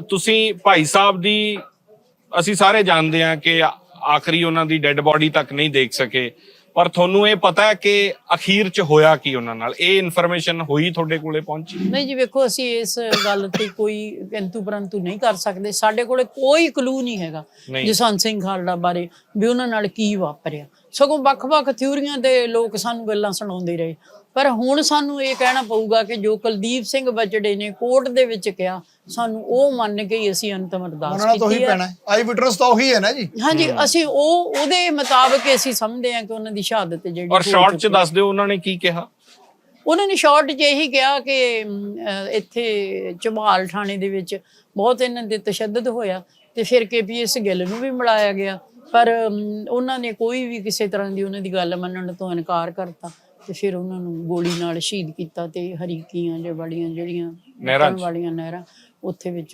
ਤੁਸੀਂ ਭਾਈ ਸਾਹਿਬ ਦੀ ਅਸੀਂ ਸਾਰੇ ਜਾਣਦੇ ਹਾਂ ਕਿ ਆਖਰੀ ਉਹਨਾਂ ਦੀ ਡੈੱਡ ਬਾਡੀ ਤੱਕ ਨਹੀਂ ਦੇਖ ਸਕੇ। ਪਰ ਤੁਹਾਨੂੰ ਇਹ ਪਤਾ ਹੈ ਕਿ ਅਖੀਰ 'ਚ ਹੋਇਆ ਕੀ ਉਹਨਾਂ ਨਾਲ? ਇਹ ਇਨਫੋਰਮੇਸ਼ਨ ਹੋਈ ਤੁਹਾਡੇ ਕੋਲੇ ਪਹੁੰਚੀ? ਨਹੀਂ ਜੀ ਵੇਖੋ ਅਸੀਂ ਇਸ ਗੱਲ ਤੇ ਕੋਈ ਕਿੰਤੂ ਪਰੰਤੂ ਨਹੀਂ ਕਰ ਸਕਦੇ। ਸਾਡੇ ਕੋਲੇ ਕੋਈ ਕਲੂ ਨਹੀਂ ਹੈਗਾ। ਜਸਵੰਤ ਸਿੰਘ ਖਾਲੜਾ ਬਾਰੇ ਵੀ ਉਹਨਾਂ ਨਾਲ ਕੀ ਵਾਪਰਿਆ। ਸਗੋਂ ਵੱਖ-ਵੱਖ ਥਿਊਰੀਆਂ ਦੇ ਲੋਕ ਸਾਨੂੰ ਗੱਲਾਂ ਸੁਣਾਉਂਦੇ ਰਹੇ। ਪਰ ਹੁਣ ਸਾਨੂੰ ਇਹ ਕਹਿਣਾ ਪਊਗਾ ਕਿ ਜੋ ਕੁਲਦੀਪ ਸਿੰਘ ਬਚੜੇ ਨੇ ਕੋਰਟ ਦੇ ਵਿੱਚ ਕਿਹਾ ਸਾਨੂੰ ਉਹ ਮੰਨ ਕੇ ਹੀ ਅਸੀਂ ਅੰਤਮ ਅਰਦਾਸ ਕੀਤੀ ਹੈ। ਪੈਣਾ ਆਈ ਵਿਟਨੈਸ ਤਾਂ ਉਹੀ ਹੈ ਨਾ ਜੀ। ਹਾਂਜੀ ਅਸੀਂ ਉਹ ਉਹਦੇ ਮੁਤਾਬਕ ਅਸੀਂ ਸਮਝਦੇ ਹਾਂ ਕਿ ਉਹਨਾਂ ਦੀ ਸ਼ਹਾਦਤ ਜਿਹੜੀ ਔਰ ਸ਼ਾਰਟ 'ਚ ਦੱਸ ਦਿਓ ਉਹਨਾਂ ਨੇ ਕੀ ਕਿਹਾ। ਉਹਨਾਂ ਨੇ ਸ਼ਾਰਟ 'ਚ ਇਹੀ ਕਿਹਾ ਕਿ ਇੱਥੇ ਚਮਾਲ ਥਾਣੇ ਦੇ ਵਿੱਚ ਬਹੁਤ ਇਹਨਾਂ ਦੇ ਤਸ਼ੱਦਦ ਹੋਇਆ ਤੇ ਫਿਰ ਕੇਪੀਐਸ ਗਿੱਲ ਨੂੰ ਵੀ ਮਿਲਾਇਆ ਗਿਆ। ਪਰ ਉਹਨਾਂ ਨੇ ਕੋਈ ਵੀ ਕਿਸੇ ਤਰ੍ਹਾਂ ਦੀ ਉਹਨਾਂ ਦੀ ਗੱਲ ਮੰਨਣ ਤੋਂ ਇਨਕਾਰ ਕਰਤਾ। ਤੇ ਫਿਰ ਉਹਨਾਂ ਨੂੰ ਗੋਲੀ ਨਾਲ ਸ਼ਹੀਦ ਕੀਤਾ ਤੇ ਹਰੀਕੀਆਂ ਜੇ ਜਿਹੜੀਆਂ ਨਹਿਰਾਂ 'ਚ। ਵਾਲੀਆਂ ਨਹਿਰਾਂ ਉੱਥੇ ਵਿੱਚ